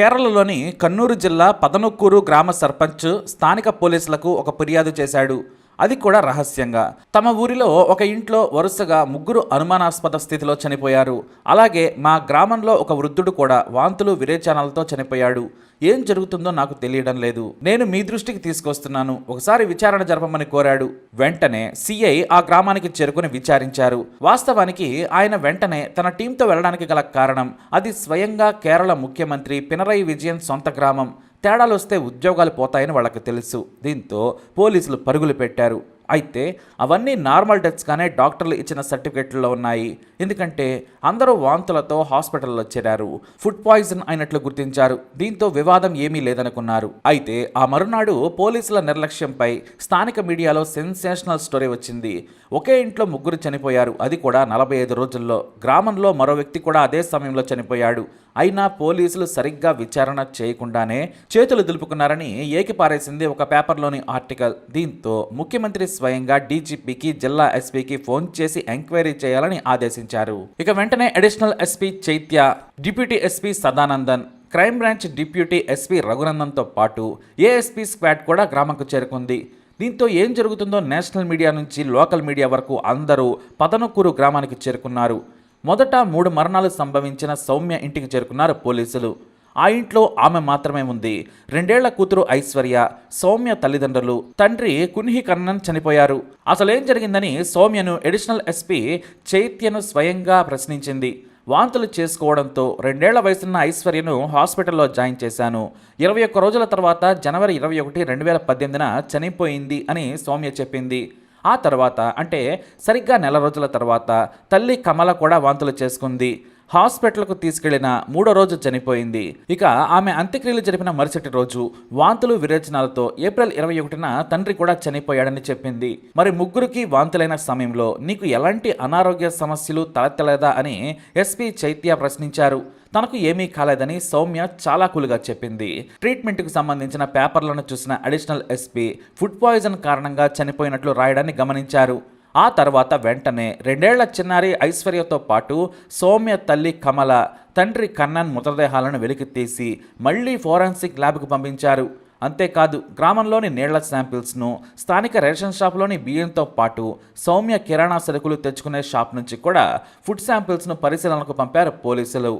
కేరళలోని కన్నూరు జిల్లా పదనొక్కూరు గ్రామ సర్పంచ్ స్థానిక పోలీసులకు ఒక ఫిర్యాదు చేశాడు. అది కూడా రహస్యంగా. తమ ఊరిలో ఒక ఇంట్లో వరుసగా ముగ్గురు అనుమానాస్పద స్థితిలో చనిపోయారు. అలాగే మా గ్రామంలో ఒక వృద్ధుడు కూడా వాంతులు విరేచనాలతో చనిపోయాడు. ఏం జరుగుతుందో నాకు తెలియడం లేదు. నేను మీ దృష్టికి తీసుకొస్తున్నాను. ఒకసారి విచారణ జరపమని కోరాడు. వెంటనే సిఐ ఆ గ్రామానికి చేరుకుని విచారించారు. వాస్తవానికి ఆయన వెంటనే తన టీంతో వెళ్ళడానికి గల కారణం అది స్వయంగా కేరళ ముఖ్యమంత్రి పినరై విజయన్ సొంత గ్రామం. తేడాలు వస్తే ఉద్యోగాలు పోతాయని వాళ్ళకి తెలుసు. దీంతో పోలీసులు పరుగులు పెట్టారు. అయితే అవన్నీ నార్మల్ డెత్స్గానే డాక్టర్లు ఇచ్చిన సర్టిఫికెట్లలో ఉన్నాయి. ఎందుకంటే అందరూ వాంతులతో హాస్పిటల్లో చేరారు. ఫుడ్ పాయిజన్ అయినట్లు గుర్తించారు. దీంతో వివాదం ఏమీ లేదనుకున్నారు. అయితే ఆ మరునాడు పోలీసుల నిర్లక్ష్యంపై స్థానిక మీడియాలో సెన్సేషనల్ స్టోరీ వచ్చింది. ఒకే ఇంట్లో ముగ్గురు చనిపోయారు. అది కూడా నలభై ఐదు రోజుల్లో. గ్రామంలో మరో వ్యక్తి కూడా అదే సమయంలో చనిపోయాడు. అయినా పోలీసులు సరిగ్గా విచారణ చేయకుండానే చేతులు దులుపుకున్నారని ఏకిపారేసింది ఒక పేపర్లోని ఆర్టికల్. దీంతో ముఖ్యమంత్రి స్వయంగా డీజీపీకి జిల్లా ఎస్పీకి ఫోన్ చేసి ఎంక్వైరీ చేయాలని ఆదేశించారు. ఇక వెంటనే additional SP Chaitya deputy SP Sadanandan crime branch deputy SP రఘునందన్తో పాటు ఏఎస్పీ స్క్వాడ్ కూడా గ్రామంకు చేరుకుంది. దీంతో ఏం జరుగుతుందో నేషనల్ మీడియా నుంచి లోకల్ మీడియా వరకు అందరూ పదనొక్కూరు గ్రామానికి చేరుకున్నారు. మొదట మూడు మరణాలు సంభవించిన సౌమ్య ఇంటికి చేరుకున్నారు పోలీసులు. ఆ ఇంట్లో ఆమె మాత్రమే ఉంది. రెండేళ్ళ కూతురు ఐశ్వర్య సౌమ్య తల్లిదండ్రులు. తండ్రి కున్హి కన్నన్ చనిపోయారు. అసలేం జరిగిందని సౌమ్యను ఎడిషనల్ ఎస్పీ చైత్యను స్వయంగా ప్రశ్నించింది. వాంతులు చేసుకోవడంతో రెండేళ్ళ వయసున్న ఐశ్వర్యను హాస్పిటల్లో జాయిన్ చేశాను. ఇరవై ఒక్క రోజుల తర్వాత జనవరి ఇరవై ఒకటి రెండు వేల పద్దెనిమిదిన చనిపోయింది అని సౌమ్య చెప్పింది. ఆ తర్వాత అంటే సరిగ్గా నెల రోజుల తర్వాత తల్లి కమల కూడా వాంతులు చేసుకుంది. హాస్పిటల్కు తీసుకెళ్ళిన మూడో రోజు చనిపోయింది. ఇక ఆమె అంత్యక్రియలు జరిపిన మరుసటి రోజు వాంతులు విరేచనాలతో ఏప్రిల్ ఇరవై ఒకటిన తండ్రి కూడా చనిపోయాడని చెప్పింది. మరి ముగ్గురికి వాంతులైన సమయంలో నీకు ఎలాంటి అనారోగ్య సమస్యలు తలెత్తలేదా అని ఎస్పీ చైత్య ప్రశ్నించారు. తనకు ఏమీ కాలేదని సౌమ్య చాలా కూలుగా చెప్పింది. ట్రీట్మెంట్కు సంబంధించిన పేపర్లను చూసిన అడిషనల్ ఎస్పీ ఫుడ్ పాయిజన్ కారణంగా చనిపోయినట్లు రాయడాన్ని గమనించారు. ఆ తర్వాత వెంటనే రెండేళ్ళ చిన్నారి ఐశ్వర్యతో పాటు సౌమ్య తల్లి కమల తండ్రి కన్నన్ మృతదేహాలను వెలికితీసి మళ్ళీ ఫోరెన్సిక్ ల్యాబ్కు పంపించారు. అంతేకాదు గ్రామంలోని నీళ్ళ శాంపిల్స్ను స్థానిక రేషన్ షాప్లోని బియ్యంతో పాటు సౌమ్య కిరాణా సరుకులు తెచ్చుకునే షాప్ నుంచి కూడా ఫుడ్ శాంపిల్స్ను పరిశీలనకు పంపారు పోలీసులు.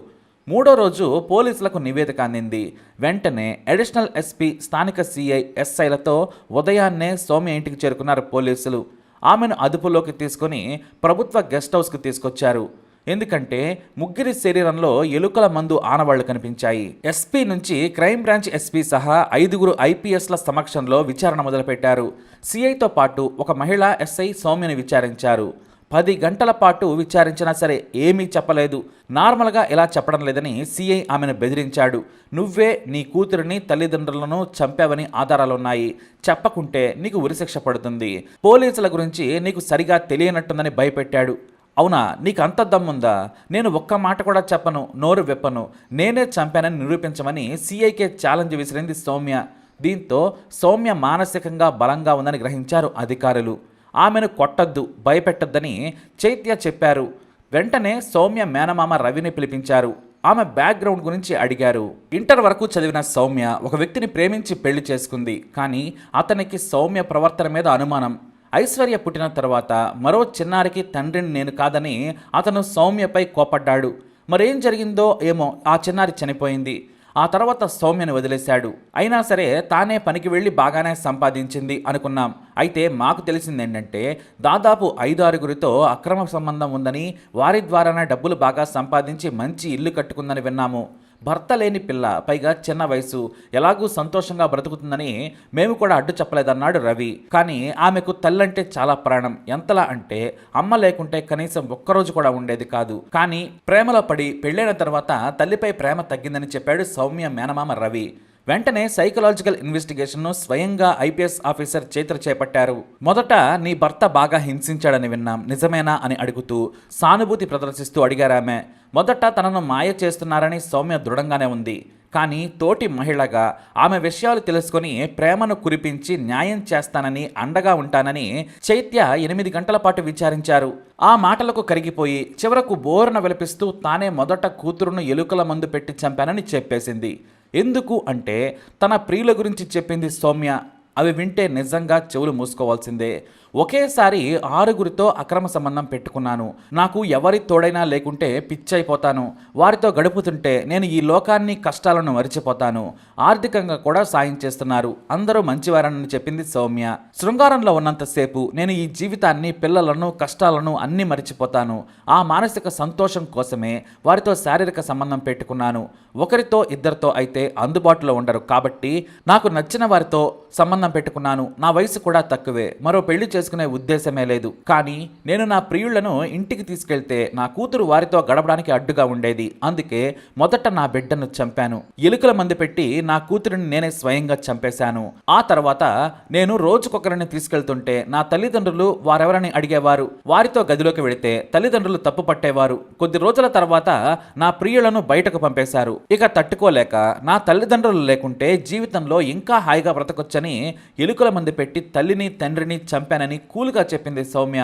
మూడో రోజు పోలీసులకు నివేదిక అందింది. వెంటనే అడిషనల్ ఎస్పీ స్థానిక సిఐ ఎస్ఐలతో ఉదయాన్నే సౌమ్య ఇంటికి చేరుకున్నారు పోలీసులు. ఆమెను అదుపులోకి తీసుకొని ప్రభుత్వ గెస్ట్ హౌస్కి తీసుకొచ్చారు. ఎందుకంటే ముగ్గురి శరీరంలో ఎలుకల మందు ఆనవాళ్ళు కనిపించాయి. ఎస్పీ నుంచి క్రైమ్ బ్రాంచ్ ఎస్పీ సహా ఐదుగురు ఐపీఎస్ల సమక్షంలో విచారణ మొదలుపెట్టారు. సిఐతో పాటు ఒక మహిళా ఎస్ఐ సౌమ్యని విచారించారు. పది గంటల పాటు విచారించినా సరే ఏమీ చెప్పలేదు. నార్మల్గా ఇలా చెప్పడం లేదని సీఐ ఆమెను బెదిరించాడు. నువ్వే నీ కూతురిని తల్లిదండ్రులను చంపావని ఆధారాలున్నాయి. చెప్పకుంటే నీకు ఉరిశిక్ష పడుతుంది. పోలీసుల గురించి నీకు సరిగా తెలియనట్టుందని భయపెట్టాడు. అవునా? నీకు అంత దమ్ముందా? నేను ఒక్క మాట కూడా చెప్పను నోరు విప్పను. నేనే చంపానని నిరూపించమని సీఐకే ఛాలెంజ్ విసిరింది సౌమ్య. దీంతో సౌమ్య మానసికంగా బలంగా ఉందని గ్రహించారు అధికారులు. ఆమెను కొట్టద్దు భయపెట్టొద్దని చైత్య చెప్పారు. వెంటనే సౌమ్య మేనమామ రవిని పిలిపించారు. ఆమె బ్యాక్గ్రౌండ్ గురించి అడిగారు. ఇంటర్ వరకు చదివిన సౌమ్య ఒక వ్యక్తిని ప్రేమించి పెళ్ళి చేసుకుంది. కానీ అతనికి సౌమ్య ప్రవర్తన మీద అనుమానం. ఐశ్వర్య పుట్టిన తర్వాత మరో చిన్నారికి తండ్రిని నేను కాదని అతను సౌమ్యపై కోపడ్డాడు. మరేం జరిగిందో ఏమో ఆ చిన్నారి చనిపోయింది. ఆ తర్వాత సౌమ్యను వదిలేశాడు. అయినా సరే తానే పనికి వెళ్ళి బాగానే సంపాదించింది అనుకున్నాం. అయితే మాకు తెలిసింది ఏంటంటే దాదాపు ఐదు ఆరుగురితో అక్రమ సంబంధం ఉందని వారి ద్వారానే డబ్బులు బాగా సంపాదించి మంచి ఇల్లు కట్టుకుందని విన్నాము. భర్త లేని పిల్ల పైగా చిన్న వయసు ఎలాగూ సంతోషంగా బ్రతుకుతుందని మేము కూడా అడ్డు చెప్పలేదన్నాడు రవి. కానీ ఆమెకు తల్లంటే చాలా ప్రాణం. ఎంతలా అంటే అమ్మ లేకుంటే కనీసం ఒక్కరోజు కూడా ఉండేది కాదు. కానీ ప్రేమలో పడి పెళ్ళైన తర్వాత తల్లిపై ప్రేమ తగ్గిందని చెప్పాడు సౌమ్య మేనమామ రవి. వెంటనే సైకలాజికల్ ఇన్వెస్టిగేషన్ను స్వయంగా ఐపీఎస్ ఆఫీసర్ చైత్ర చేపట్టారు. మొదట నీ భర్త బాగా హింసించాడని విన్నాం. నిజమేనా అని అడుగుతూ సానుభూతి ప్రదర్శిస్తూ అడిగారామె మొదట తనను మాయ చేస్తున్నారని సౌమ్య దృఢంగానే ఉంది. కానీ తోటి మహిళగా ఆమె విషయాలు తెలుసుకొని ప్రేమను కురిపించి న్యాయం చేస్తానని అండగా ఉంటానని చైత్య ఎనిమిది గంటల పాటు విచారించారు. ఆ మాటలకు కరిగిపోయి చివరకు బోరున విలపిస్తూ తానే మొదట కూతురును ఎలుకల మందు పెట్టి చంపానని చెప్పేసింది. ఎందుకు అంటే తన ప్రియుల గురించి చెప్పింది సౌమ్య అవి వింటే నిజంగా చెవులు మూసుకోవాల్సిందే. ఒకేసారి ఆరుగురితో అక్రమ సంబంధం పెట్టుకున్నాను. నాకు ఎవరి తోడైనా లేకుంటే పిచ్చైపోతాను. వారితో గడుపుతుంటే నేను ఈ లోకాన్ని కష్టాలను మరిచిపోతాను. ఆర్థికంగా కూడా సాయం చేస్తున్నారు. అందరూ మంచివారని చెప్పింది సౌమ్య. శృంగారంలో ఉన్నంతసేపు నేను ఈ జీవితాన్ని పిల్లలను కష్టాలను అన్నీ మరిచిపోతాను. ఆ మానసిక సంతోషం కోసమే వారితో శారీరక సంబంధం పెట్టుకున్నాను. ఒకరితో ఇద్దరితో అయితే అందుబాటులో ఉండరు. కాబట్టి నాకు నచ్చిన వారితో సంబంధం పెట్టుకున్నాను. నా వయసు కూడా తక్కువే. మరో పెళ్ళి చేసుకునే ఉద్దేశమే లేదు. కానీ నేను నా ప్రియులను ఇంటికి తీసుకెళ్తే నా కూతురు వారితో గడపడానికి అడ్డుగా ఉండేది. అందుకే మొదట నా బిడ్డను చంపాను. ఎలుకల మంది పెట్టి నా కూతురిని నేనే స్వయంగా చంపేశాను. ఆ తర్వాత నేను రోజుకొకరిని తీసుకెళ్తుంటే నా తల్లిదండ్రులు వారెవరని అడిగేవారు. వారితో గదిలోకి వెళితే తల్లిదండ్రులు తప్పు పట్టేవారు. కొద్ది రోజుల తర్వాత నా ప్రియులను బయటకు పంపేశారు. ఇక తట్టుకోలేక నా తల్లిదండ్రులు లేకుంటే జీవితంలో ఇంకా హాయిగా బ్రతకొచ్చని ఎలుకల మంది పెట్టి తల్లిని తండ్రిని చంపానని కూలుగా చెప్పింది సౌమ్య.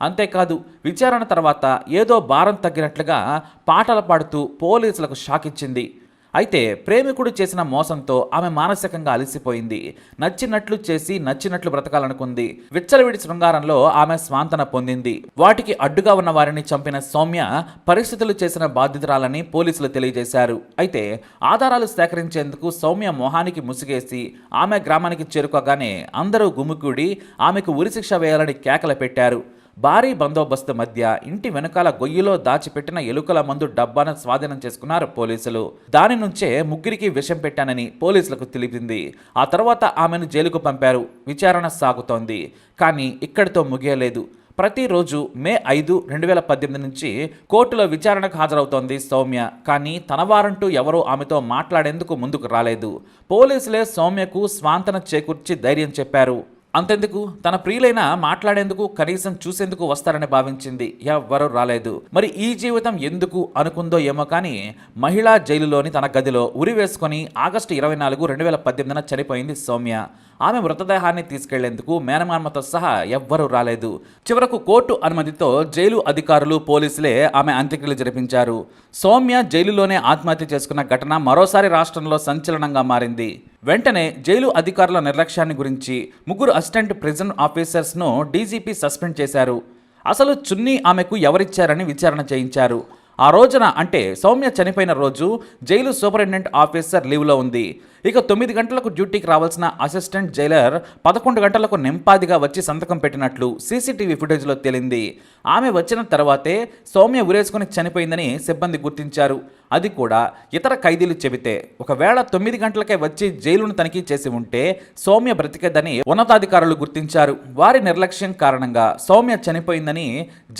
అంతేకాదు విచారణ తర్వాత ఏదో భారం తగ్గినట్లుగా పాటలు పాడుతూ పోలీసులకు షాక్ ఇచ్చింది అయితే ప్రేమికుడు చేసిన మోసంతో ఆమె మానసికంగా అలసిపోయింది. నచ్చినట్లు చేసి నచ్చినట్లు బ్రతకాలనుకుంది. విచ్చలవిడి శృంగారంలో ఆమె స్వాంతన పొందింది. వాటికి అడ్డుగా ఉన్న వారిని చంపిన సౌమ్య పరిస్థితులు చేసిన బాధితురాలని పోలీసులు తెలియజేశారు. అయితే ఆధారాలు సేకరించేందుకు సౌమ్య మొహానికి ముసిగేసి ఆమె గ్రామానికి చేరుకోగానే అందరూ గుమికూడి ఆమెకు ఉరిశిక్ష వేయాలని కేకలు పెట్టారు. భారీ బందోబస్తు మధ్య ఇంటి వెనకాల గొయ్యిలో దాచిపెట్టిన ఎలుకల మందు డబ్బాను స్వాధీనం చేసుకున్నారు పోలీసులు. దాని నుంచే ముగ్గురికి విషం పెట్టానని పోలీసులకు తెలిపింది. ఆ తర్వాత ఆమెను జైలుకు పంపారు. విచారణ సాగుతోంది. కానీ ఇక్కడితో ముగియలేదు. ప్రతిరోజు మే ఐదు రెండు వేల పద్దెనిమిది నుంచి కోర్టులో విచారణకు హాజరవుతోంది సౌమ్య. కానీ తన వారంటూ ఎవరూ ఆమెతో మాట్లాడేందుకు ముందుకు రాలేదు. పోలీసులే సౌమ్యకు స్వాంతన చేకూర్చి ధైర్యం చెప్పారు. అంతెందుకు? తన ప్రియులైన మాట్లాడేందుకు కనీసం చూసేందుకు వస్తారని భావించింది. ఎవ్వరూ రాలేదు. మరి ఈ జీవితం ఎందుకు అనుకుందో ఏమో కానీ మహిళా జైలులోని తన గదిలో ఉరి వేసుకొని ఆగస్టు ఇరవై నాలుగు రెండు వేల పద్దెనిమిదిన చనిపోయింది సౌమ్య. ఆమె మృతదేహాన్ని తీసుకెళ్ళేందుకు మేనమామతో సహా ఎవ్వరూ రాలేదు. చివరకు కోర్టు అనుమతితో జైలు అధికారులు పోలీసులే ఆమె అంత్యక్రియలు జరిపించారు. సౌమ్య జైలులోనే ఆత్మహత్య చేసుకున్న ఘటన మరోసారి రాష్ట్రంలో సంచలనంగా మారింది. వెంటనే జైలు అధికారుల నిర్లక్ష్యాన్ని గురించి ముగ్గురు అసిస్టెంట్ ప్రిజన్ ఆఫీసర్స్ను డీజీపీ సస్పెండ్ చేశారు. అసలు చున్నీ ఆమెకు ఎవరిచ్చారని విచారణ చేయించారు. ఆ రోజున అంటే సౌమ్య చనిపోయిన రోజు జైలు సూపరింటెండెంట్ ఆఫీసర్ లీవ్లో ఉంది. ఇక తొమ్మిది గంటలకు డ్యూటీకి రావాల్సిన అసిస్టెంట్ జైలర్ పదకొండు గంటలకు నింపాదిగా వచ్చి సంతకం పెట్టినట్లు సీసీటీవీ ఫుటేజ్లో తేలింది. ఆమె వచ్చిన తర్వాతే సౌమ్య ఉరేసుకుని చనిపోయిందని సిబ్బంది గుర్తించారు. అది కూడా ఇతర ఖైదీలు చెబితే. ఒకవేళ తొమ్మిది గంటలకే వచ్చి జైలును తనిఖీ చేసి ఉంటే సౌమ్య బ్రతికేదని ఉన్నతాధికారులు గుర్తించారు. వారి నిర్లక్ష్యం కారణంగా సౌమ్య చనిపోయిందని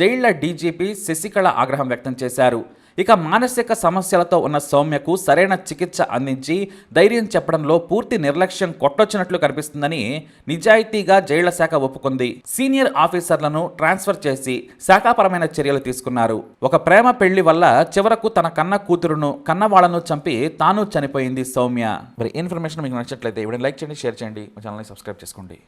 జైళ్ళ డీజీపీ శశికళ ఆగ్రహం వ్యక్తం చేశారు. ఇక మానసిక సమస్యలతో ఉన్న సౌమ్యకు సరైన చికిత్స అందించి ధైర్యం చెప్పడంలో పూర్తి నిర్లక్ష్యం కొట్టొచ్చినట్లు కనిపిస్తుందని నిజాయితీగా జైళ్ళ శాఖ ఒప్పుకుంది. సీనియర్ ఆఫీసర్లను ట్రాన్స్ఫర్ చేసి శాఖాపరమైన చర్యలు తీసుకున్నారు. ఒక ప్రేమ పెళ్ళి వల్ల చివరకు తన కన్న కూతురును కన్నవాళ్ళను చంపి తాను చనిపోయింది సౌమ్య. మరి ఇన్ఫర్మేషన్ మీకు నచ్చట్లయితే ఇవిడ లైక్ చేయండి షేర్ చేయండి. మా ఛానల్ని సబ్స్క్రైబ్ చేసుకోండి.